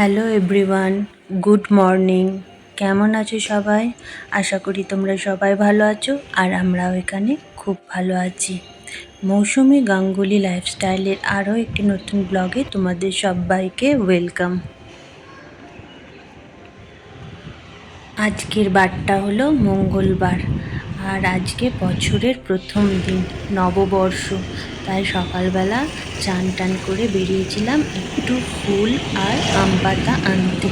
Hello everyone good morning কেমন আছো সবাই? আশা করি তোমরা সবাই ভালো আছো আর আমরাও এখানে খুব ভালো আছি। মৌসুমি গাঙ্গুলি লাইফস্টাইলের আরও একটি নতুন ব্লগে তোমাদের সবাইকে ওয়েলকাম আজকের বারটা হলো মঙ্গলবার। আর আজকে বছরের প্রথম দিন, নববর্ষ। তাই সকালবেলা চান টান করে বেরিয়েছিলাম একটু ফুল আর আম পাতা আনতে।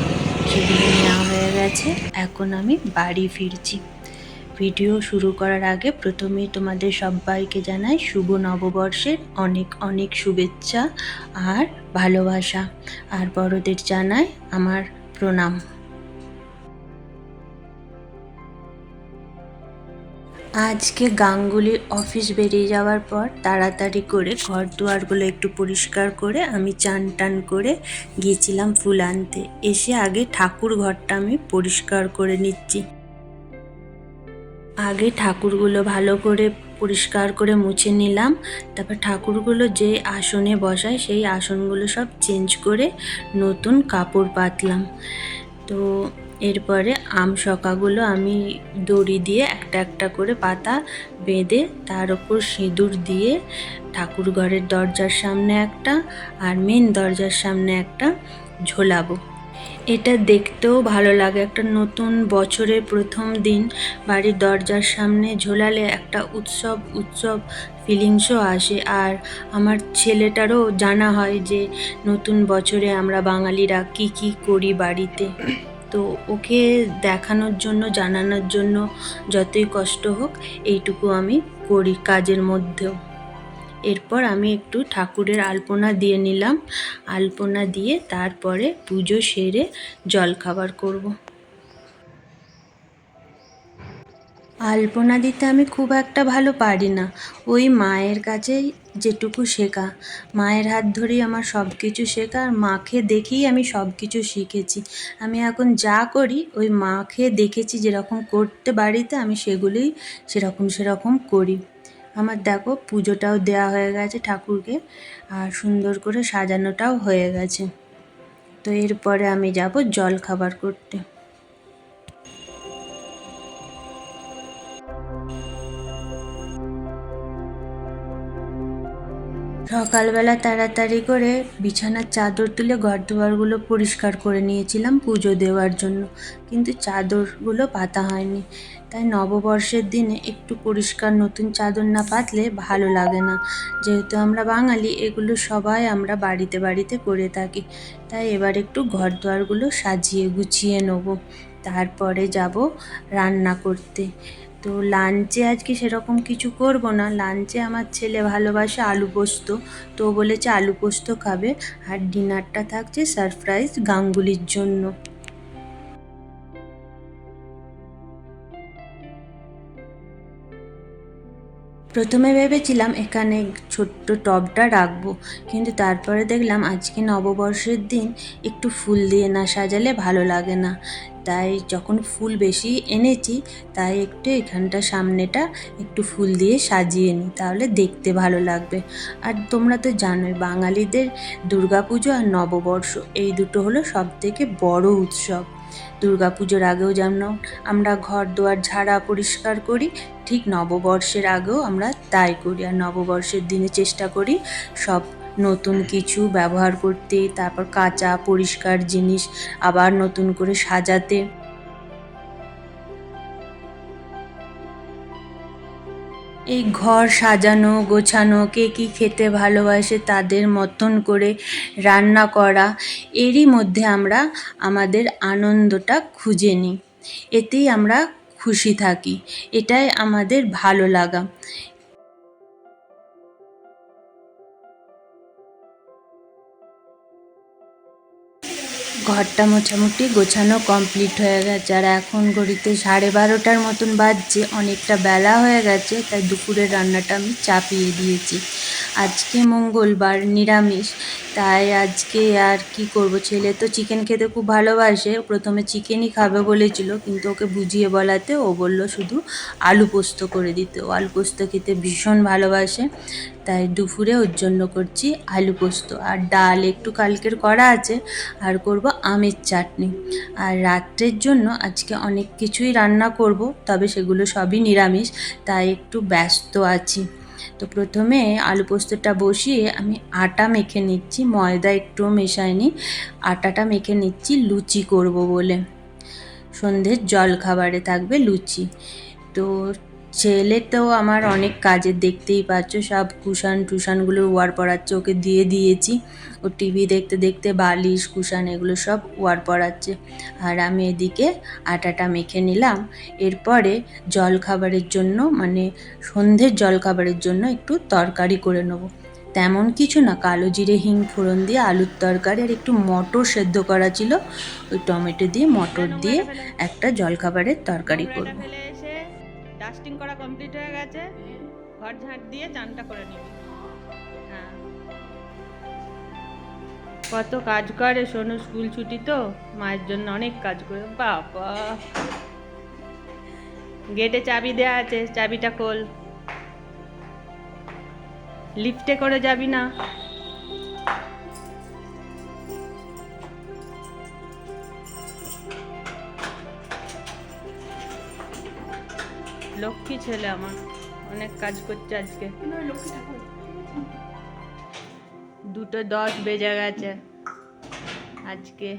সেগুলো নেওয়া হয়ে গেছে, এখন আমি বাড়ি ফিরছি। ভিডিও শুরু করার আগে প্রথমেই তোমাদের সবাইকে জানাই শুভ নববর্ষের অনেক অনেক শুভেচ্ছা আর ভালোবাসা। আর বড়দের জানাই আমার প্রণাম। আজকে গাঙ্গুলি অফিস বেরিয়ে যাওয়ার পর তাড়াতাড়ি করে ঘর দুয়ারগুলো একটু পরিষ্কার করে আমি চান টান করে গিয়েছিলাম ফুল আনতে। এসে আগে ঠাকুর ঘরটা আমি পরিষ্কার করে নিচ্ছি। আগে ঠাকুরগুলো ভালো করে পরিষ্কার করে মুছে নিলাম। তারপর ঠাকুরগুলো যে আসনে বসায় সেই আসনগুলো সব চেঞ্জ করে নতুন কাপড় পাতলাম। তো এরপরে আম শকাগুলো আমি দড়ি দিয়ে একটা একটা করে পাতা বেঁধে তার ওপর সিঁদুর দিয়ে ঠাকুর ঘরের দরজার সামনে একটা আর মেন দরজার সামনে একটা ঝোলাবো। এটা দেখতেও ভালো লাগে একটা নতুন বছরের প্রথম দিন। বাড়ির দরজার সামনে ঝোলালে একটা উৎসব উৎসব ফিলিংসও আসে। আর আমার ছেলেটারও জানা হয় যে নতুন বছরে আমরা বাঙালিরা কি কি করি বাড়িতে। তো ওকে দেখানোর জন্য, জানানোর জন্য যতই কষ্ট হোক, এইটুকু আমি করি কাজের মধ্যেও। এরপর আমি একটু ঠাকুরের আলপনা দিয়ে নিলাম। আলপনা দিয়ে তারপরে পুজো সেরে জলখাবার করব। আলপনা দিতে আমি খুব একটা ভালো পারি না। ওই মায়ের কাছেই যেটুকু শেখা। মায়ের হাত ধরেই আমার সব কিছু শেখা আর মাকে দেখেই আমি সব কিছু শিখেছি। আমি এখন যা করি, ওই মাকে দেখেছি যেরকম করতে বাড়িতে, আমি সেগুলোই সেরকম সেরকম করি। আমার দেখো, পুজোটাও দেওয়া হয়ে গেছে ঠাকুরকে আর সুন্দর করে সাজানোটাও হয়ে গেছে। তো এরপরে আমি যাব জল খাবার করতে। সকালবেলা তাড়াতাড়ি করে বিছানার চাদর তুলে ঘর দুয়ারগুলো পরিষ্কার করে নিয়েছিলাম পুজো দেওয়ার জন্য। কিন্তু চাদরগুলো পাতা হয়নি। তাই নববর্ষের দিনে একটু পরিষ্কার নতুন চাদর না পাতলে ভালো লাগে না। যেহেতু আমরা বাঙালি, এগুলো সবাই আমরা বাড়িতে বাড়িতে করে থাকি। তাই এবার একটু ঘর দুয়ারগুলো সাজিয়ে গুছিয়ে নেব। তারপরে যাব রান্না করতে। তো লাঞ্চে আজকে সেরকম কিছু করব না। লাঞ্চে আমার ছেলে ভালোবাসে আলু পোস্ত, তো বলেছে আলু পোস্ত খাবে। আর ডিনারটা থাকছে সারপ্রাইজ গাঙ্গুলির জন্য। প্রথমে ভেবেছিলাম এখানে ছোট্ট টবটা রাখব, কিন্তু তারপরে দেখলাম আজকে নববর্ষের দিন, একটু ফুল দিয়ে না সাজালে ভালো লাগে না। তাই যখন ফুল বেশি এনেছি, তাই একটু এখানটা সামনেটা একটু ফুল দিয়ে সাজিয়ে নিই, তাহলে দেখতে ভালো লাগবে। আর তোমরা তো জানোই, বাঙালিদের দুর্গাপুজো আর নববর্ষ, এই দুটো হলো সব থেকে বড় উৎসব। দুর্গাপুজোর আগেও যেমন আমরা ঘর দুয়ার ঝাড়া পরিষ্কার করি, ঠিক নববর্ষের আগেও আমরা তাই করি। আর নববর্ষের দিনে চেষ্টা করি সব নতুন কিছু ব্যবহার করতে, তারপর কাঁচা পরিষ্কার জিনিস আবার নতুন করে সাজাতে। এই ঘর সাজানো, গোছানো, কে কী খেতে ভালোবাসে তাদের মতন করে রান্না করা, এরই মধ্যে আমরা আমাদের আনন্দটা খুঁজে নিই। এতেই আমরা খুশি থাকি। এটাই আমাদের ভালো লাগা। ঘরটা মোটামুটি গোছানো কমপ্লিট হয়ে গেছে। আর এখন ঘড়িতে সাড়ে বারোটার মতন বাজছে, অনেকটা বেলা হয়ে গেছে, তাই দুপুরের রান্নাটা আমি চাপিয়ে দিয়েছি। আজকে মঙ্গলবার, নিরামিষ। তাই আজকে আর কি করব? ছেলে তো চিকেন খেতে খুব ভালোবাসে। প্রথমে চিকেনই খাবে বলেছিল, কিন্তু ওকে বুঝিয়ে বলাতে ও বলল শুধু আলু পোস্ত করে দিতে। ও আলু পোস্ত খেতে ভীষণ ভালোবাসে, তাই দুপুরে ওর জন্য করছি আলু পোস্ত। আর ডাল একটু কালকের করা আছে, আর করব আমের চাটনি। আর রাত্রের জন্য আজকে অনেক কিছুই রান্না করব, তবে সেগুলো সবই নিরামিষ, তাই একটু ব্যস্ত আছি। তো প্রথমে আলু পোস্তটা বসিয়ে আমি আটা মেখে নিচ্ছি, ময়দা একটুও মেশাইনি। আটাটা মেখে নিচ্ছি, লুচি করব বলে। সন্ধ্যের জল খাবারে থাকবে লুচি। তো ছেলে তো আমার অনেক কাজের দেখতেই পাচ্ছ, সব কুশান টুশানগুলো ওয়ার পড়াচ্ছে ওকে দিয়ে দিয়েছি। ও টিভি দেখতে দেখতে বালিশ, কুশান এগুলো সব ওয়ার পড়াচ্ছে আর আমি এদিকে আটাটা মেখে নিলাম। এরপরে জল খাবারের জন্য মানে সন্ধ্যের জল খাবারের জন্য একটু তরকারি করে নেব। তেমন কিছু না, কালো জিরে, হিং, ফোড়ন দিয়ে আলুর তরকারি আর একটু মটর সেদ্ধ করা ছিল। ওই টমেটো দিয়ে মটর দিয়ে একটা জলখাবারের তরকারি করব। ডাস্টিং করা কমপ্লিট হয়ে গেছে। ঘর ঝাঁট দিয়ে চানটা করে নিবি। হ্যাঁ। কত কাজ করে সোনু স্কুল ছুটি তো, মায়ের জন্য অনেক কাজ করে। বাবা। গেটে চাবি দেয়া আছে, চাবিটা খোল। লিফটে করে যাবি না। লক্ষ্মী ছেলে আমার। অনেক কাজ করছে আজকে। দুটো দশ বেজে গেছে। আজকে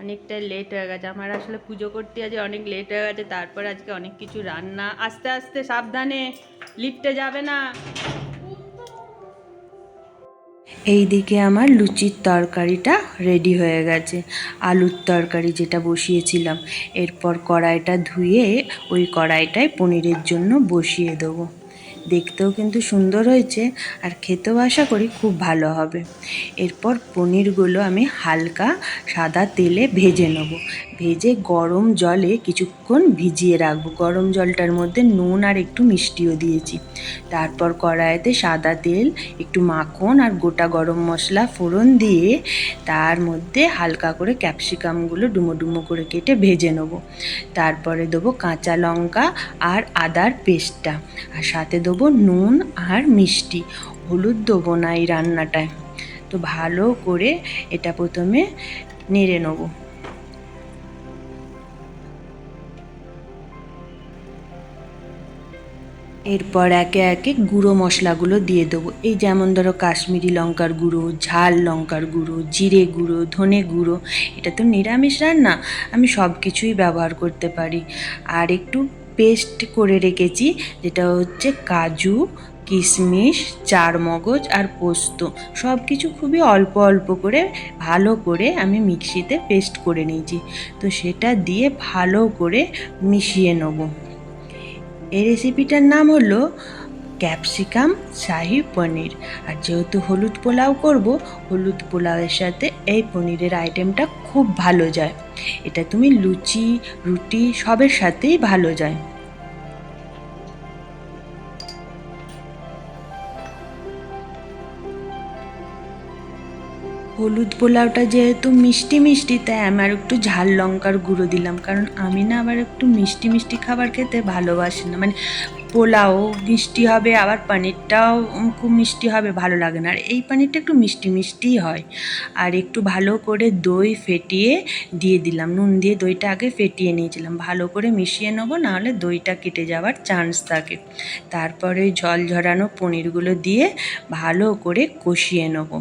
অনেকটা লেট হয়ে গেছে। আমার আসলে পুজো করতে আজ অনেক লেট হয়ে গেছে। তারপর আজকে অনেক কিছু রান্না। আস্তে আস্তে সাবধানে লিফটে যাবে না। এইদিকে আমার লুচির তরকারিটা রেডি হয়ে গেছে। আলুর তরকারি যেটা বসিয়েছিলাম, এরপর কড়াইটা ধুয়ে ওই কড়াইটায় পনিরের জন্য বসিয়ে দেবো। দেখতেও কিন্তু সুন্দর হয়েছে, আর খেতেও আশা করি খুব ভালো হবে। এরপর পনিরগুলো আমি হালকা সাদা তেলে ভেজে নেব। ভেজে গরম জলে কিছুক্ষণ ভিজিয়ে রাখব। গরম জলটার মধ্যে নুন আর একটু মিষ্টিও দিয়েছি। তারপর কড়াইতে সাদা তেল, একটু মাখন আর গোটা গরম মশলা, ফোড়ন দিয়ে তার মধ্যে হালকা করে ক্যাপসিকামগুলো ডুমো ডুমো করে কেটে ভেজে নেব। তারপরে দেবো কাঁচা লঙ্কা আর আদার পেস্টটা। আর সাথে দেবো নুন আর মিষ্টি। হলুদ দেবো না এই রান্নাটায়। তো ভালো করে এটা প্রথমে নেড়ে নেব। এরপর একে একে গুঁড়ো মশলাগুলো দিয়ে দেবো। এই যেমন ধরো কাশ্মীরি লঙ্কার গুঁড়ো, ঝাল লঙ্কার গুঁড়ো, জিরে গুঁড়ো, ধনে গুঁড়ো, এটা তো নিরামিষ রান্না, আমি সব কিছুই ব্যবহার করতে পারি। আর একটু পেস্ট করে রেখেছি, যেটা হচ্ছে কাজু কিশমিশ চার মগজ আর পোস্ত। সব কিছু খুবই অল্প অল্প করে, ভালো করে আমি মিক্সিতে পেস্ট করে নিয়েছি। তো সেটা দিয়ে ভালো করে মিশিয়ে নেব। এই রেসিপিটার নাম হলো ক্যাপসিকাম শাহি পনির। আর যেহেতু হলুদ পোলাও করব, হলুদ পোলাওয়ের সাথে এই পনিরের আইটেমটা খুব ভালো যায়। এটা তুমি লুচি, রুটি সবের সাথেই ভালো যায়। হলুদ পোলাওটা যেহেতু মিষ্টি মিষ্টি, তাই আমার একটু ঝাল লঙ্কার গুঁড়ো দিলাম। কারণ আমি না আবার একটু মিষ্টি মিষ্টি খাবার খেতে ভালোবাসি না। মানে পোলাও মিষ্টি হবে, আবার পনিরটাও খুব মিষ্টি হবে, ভালো লাগে না। আর এই পনিরটা একটু মিষ্টি মিষ্টিই হয়। আর একটু ভালো করে দই ফেটিয়ে দিয়ে দিলাম। নুন দিয়ে দইটা আগে ফেটিয়ে নিয়েছিলাম। ভালো করে মিশিয়ে নেব, নাহলে দইটা কেটে যাওয়ার চান্স থাকে। তারপরে জল ঝরানো পনিরগুলো দিয়ে ভালো করে কষিয়ে নেব।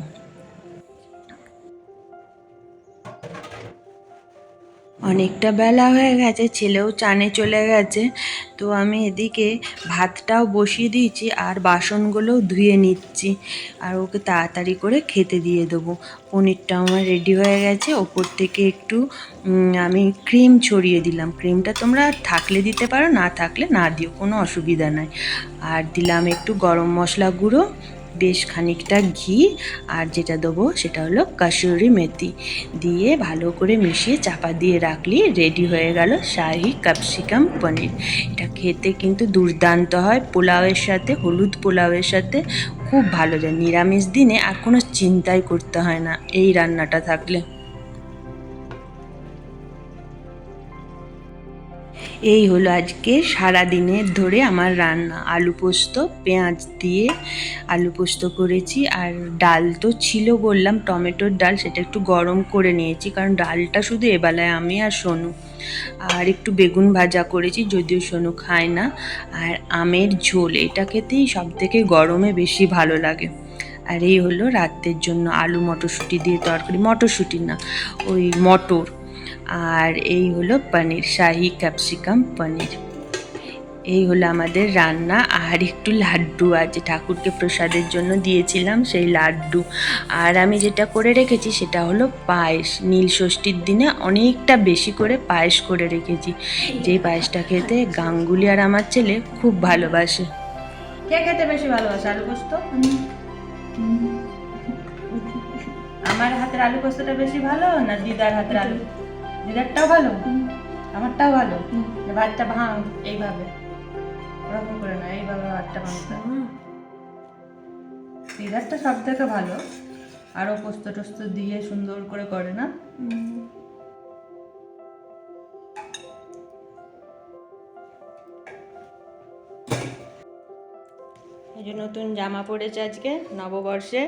অনেকটা বেলা হয়ে গেছে, ছেলেও চানে চলে গেছে। তো আমি এদিকে ভাতটাও বসিয়ে দিয়েছি আর বাসনগুলোও ধুয়ে নিচ্ছি। আর ওকে তাড়াতাড়ি করে খেতে দিয়ে দেবো। পনিরটাও আমার রেডি হয়ে গেছে। ওপর থেকে একটু আমি ক্রিম ছড়িয়ে দিলাম। ক্রিমটা তোমরা থাকলে দিতে পারো, না থাকলে না দিও, কোনো অসুবিধা নাই। আর দিলাম একটু গরম মশলা গুঁড়ো বেশ খানিকটা ঘি, আর যেটা দেবো সেটা হলো কাসুরি মেথি। দিয়ে ভালো করে মিশিয়ে চাপা দিয়ে রাখলি রেডি হয়ে গেল শাহি ক্যাপসিকাম পনির। এটা খেতে কিন্তু দুর্দান্ত হয় পোলাওয়ের সাথে, হলুদ পোলাওয়ের সাথে। খুব ভালো যায়, নিরামিষ দিনে আর কোনো চিন্তাই করতে হয় না এই রান্নাটা থাকলে। এই হলো আজকে সারা দিনের ধরে আমার রান্না। আলু পোস্ত, পেঁয়াজ দিয়ে আলু পোস্ত করেছি আর ডাল তো ছিল বললাম, টমেটোর ডাল সেটা একটু গরম করে নিয়েছি কারণ ডালটা শুধু এবেলায় আমি আর সোনু। আর একটু বেগুন ভাজা করেছি যদিও সোনু খায় না। আর আমের ঝোল, এটা খেতেই সব থেকে গরমে বেশি ভালো লাগে। আর এই হলো রাতের জন্য আলু মটরশুঁটি দিয়ে তরকারি। মটরশুঁটি না, ওই মটর। আর এই হলো পনির শাহি ক্যাপসিকাম পনির। এই হলো আমাদের রান্না আর একটু লাড্ডু আছে ঠাকুরকে প্রসাদের জন্য দিয়েছিলাম সেই লাড্ডু। আর আমি যেটা করে রেখেছি সেটা হলো পায়েস। নীল ষষ্ঠীর দিনে অনেকটা বেশি করে পায়েস করে রেখেছি। যেই পায়েসটা খেতে গাঙ্গুলি আর আমার ছেলে খুব ভালোবাসে। কে খেতে বেশি ভালোবাসে আলু পোস্ত? আমার হাতের আলু পোস্তটা বেশি ভালো না দিদার হাতের আলু? দিদারটাও ভালো আমারটাও ভালো ভাতটা ভাঙ এইভাবে। ওরকম করে না এইভাবে ভাতটা ভাঙতে। দিদারটা সব থেকে ভালো আরও পোস্ত টোস্ত দিয়ে সুন্দর করে করে না? এই যে নতুন জামা পড়েছে আজকে নববর্ষে।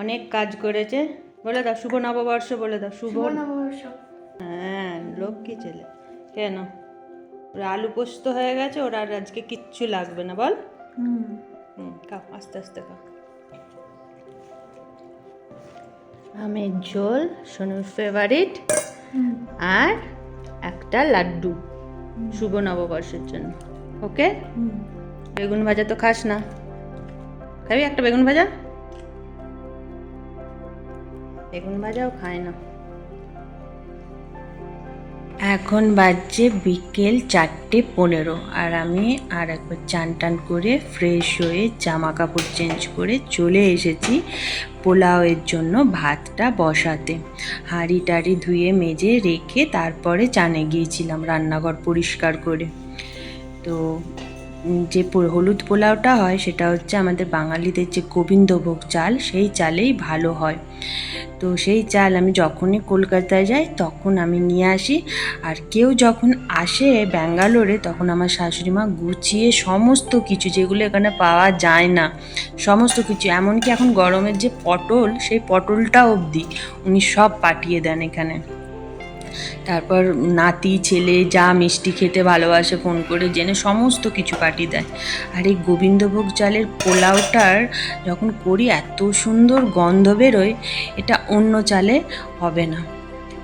অনেক কাজ করেছে। বলে দাও শুভ নববর্ষ বলে দাও শুভ হ্যাঁ লক্ষ্মী ছেলে। কেন? ওর আলু পোস্ত হয়ে গেছে ওর আর আজকে কিচ্ছু লাগবে না বল। হুম। খাও আস্তে আস্তে খাও। আমের ঝোল সোনুর ফেভারিট আর একটা লাড্ডু শুভ নববর্ষের জন্য ওকে? বেগুন ভাজা তো খাস না। খাবি একটা বেগুন ভাজা? বেগুন ভাজাও খায় না। এখন বাজছে বিকেল চারটে পনেরো আর আমি আর একবার চান টান করে ফ্রেশ হয়ে জামা কাপড় চেঞ্জ করে চলে এসেছি পোলাওয়ের জন্য ভাতটা বসাতে। হাঁড়ি টাড়ি ধুয়ে মেজে রেখে তারপরে চানে গিয়েছিলাম রান্নাঘর পরিষ্কার করে। তো যে হলুদ পোলাওটা হয়, সেটা হচ্ছে আমাদের বাঙালিদের যে গোবিন্দভোগ চাল, সেই চালেই ভালো হয়। তো সেই চাল আমি যখনই কলকাতায় যাই, তখন আমি নিয়ে আসি। আর কেউ যখন আসে ব্যাঙ্গালোরে, তখন আমার শাশুড়ি মা গুছিয়ে সমস্ত কিছু, যেগুলো এখানে পাওয়া যায় না, সমস্ত কিছু। এমনকি এখন গরমের যে পটল, সেই পটলটা অবধি উনি সব পাঠিয়ে দেন এখানে। তারপর নাতি, ছেলে যা মিষ্টি খেতে ভালোবাসে ফোন করে জেনে সমস্ত কিছু পাঠিয়ে দেয়। আর এই গোবিন্দভোগ চালের পোলাওটার যখন করি এত সুন্দর গন্ধ বেরোয়, এটা অন্য চালে হবে না।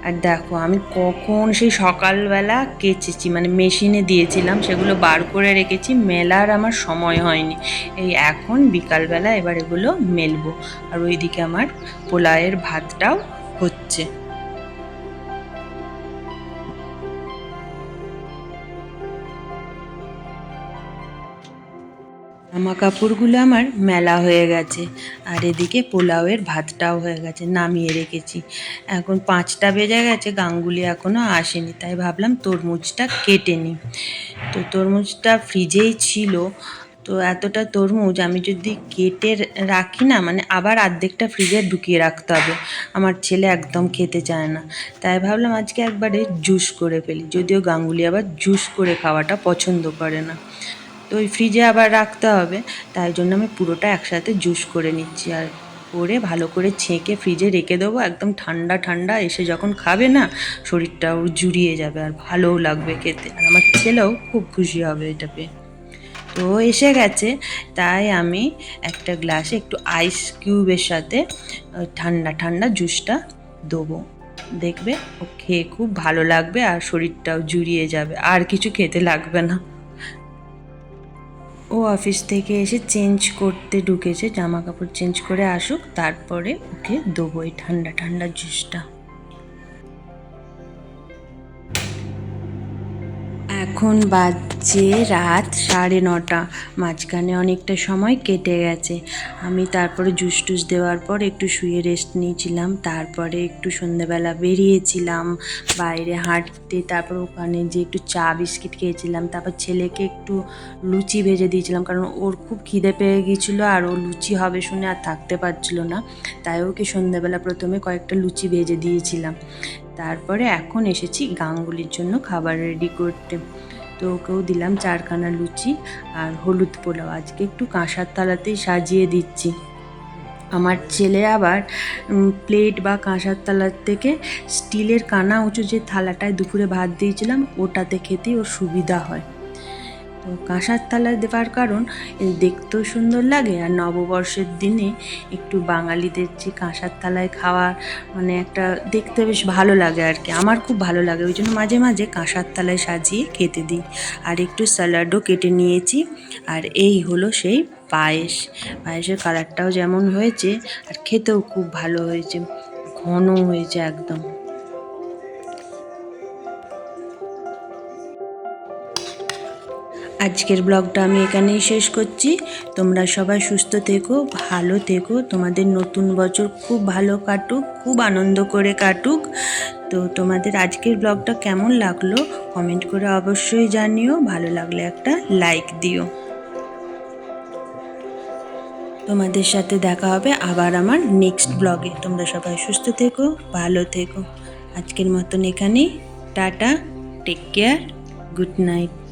আর দেখো, আমি কখন সেই সকালবেলা কেচেছি মানে মেশিনে দিয়েছিলাম, সেগুলো বার করে রেখেছি, মেলার আমার সময় হয়নি। এই এখন বিকালবেলা এবার এগুলো মেলবো। আর ওইদিকে আমার পোলাওয়ের ভাতটাও হচ্ছে। জামা কাপড়গুলো আমার মেলা হয়ে গেছে। আর এদিকে পোলাওয়ের ভাতটাও হয়ে গেছে, নামিয়ে রেখেছি। এখন পাঁচটা বেজে গেছে, গাঙ্গুলি এখনও আসেনি, তাই ভাবলাম তরমুজটা কেটে নিই। তো তরমুজটা ফ্রিজেই ছিল। তো এতটা তরমুজ আমি যদি কেটে রাখি না মানে আবার অর্ধেকটা ফ্রিজে ঢুকিয়ে রাখতে হবে। আমার ছেলে একদম খেতে চায় না। তাই ভাবলাম আজকে একবারে জুস করে ফেলি, যদিও গাঙ্গুলি আবার জুস করে খাওয়াটা পছন্দ করে না। তো ওই ফ্রিজে আবার রাখতে হবে। তাই জন্য আমি পুরোটা একসাথে জুস করে নিচ্ছি। আর করে ভালো করে ছেঁকে ফ্রিজে রেখে দেবো। একদম ঠান্ডা ঠান্ডা। এসে যখন খাবে না, শরীরটাও জুড়িয়ে যাবে আর ভালোও লাগবে খেতে। আর আমার ছেলেও খুব খুশি হবে এটা পেয়ে। তো এসে গেছে। তাই আমি একটা গ্লাসে একটু আইস কিউবের সাথে ঠান্ডা ঠান্ডা জুসটা দেবো। দেখবে ও খেয়ে খুব ভালো লাগবে আর শরীরটাও জুড়িয়ে যাবে। আর কিছু খেতে লাগবে না। ও অফিস থেকে এসে চেঞ্জ করতে ঢুকেছে জামা কাপড় চেঞ্জ করে আসুক, তারপরে ওকে দেবো এই ঠান্ডা ঠান্ডা জুসটা এখন বাজছে রাত সাড়ে নটা। মাঝখানে অনেকটা সময় কেটে গেছে। আমি তারপরে জুস টুস দেওয়ার পর একটু শুয়ে রেস্ট নিয়েছিলাম। তারপরে একটু সন্ধ্যেবেলা বেরিয়েছিলাম। বাইরে হাঁটতে তারপর ওখানে যে একটু চা বিস্কিট খেয়েছিলাম। তারপর ছেলেকে একটু লুচি ভেজে দিয়েছিলাম। কারণ ওর খুব খিদে পেয়ে গিয়েছিল আর ও লুচি হবে শুনে আর থাকতে পারছিল না। তাই ওকে সন্ধ্যেবেলা প্রথমে কয়েকটা লুচি ভেজে দিয়েছিলাম। তারপরে এখন এসেছি গাঙ্গুলির জন্য খাবার রেডি করতে। তো ওকেও দিলাম চারখানা লুচি আর হলুদ পোলাও। আজকে একটু কাঁসার থালাতেই সাজিয়ে দিচ্ছি। আমার ছেলে আবার প্লেট বা কাঁসার থালার থেকে স্টিলের কানা উঁচু যে থালাটায় দুপুরে ভাত দিয়েছিলাম, ওটাতে খেতে ওর সুবিধা হয়। কাঁসার থালায় দেওয়ার কারণ দেখতেও সুন্দর লাগে। আর নববর্ষের দিনে একটু বাঙালিদের যে কাঁসার থালায় খাওয়ার মানে একটা দেখতে বেশ ভালো লাগে আর কি আমার খুব ভালো লাগে, ওই জন্য মাঝে মাঝে কাঁসার থালায় সাজিয়ে খেতে দিই। আর একটু স্যালাডও কেটে নিয়েছি। আর এই হলো সেই পায়েস। পায়েসের কালারটাও যেমন হয়েছে, আর খেতেও খুব ভালো হয়েছে। ঘন হয়েছে একদম। আজকের ব্লগটা আমি এখানেই শেষ করছি। তোমরা সবাই সুস্থ থেকো, ভালো থেকো। তোমাদের নতুন বছর খুব ভালো কাটুক, খুব আনন্দ করে কাটুক। তো তোমাদের আজকের ব্লগটা কেমন লাগল? কমেন্ট করে অবশ্যই জানিও। ভালো লাগলে একটা লাইক দিও। তোমাদের সাথে দেখা হবে আবার আমার নেক্সট ব্লগে। তোমরা সবাই সুস্থ থেকো, ভালো থেকো। আজকের মতন এখানেই। Tata take care good night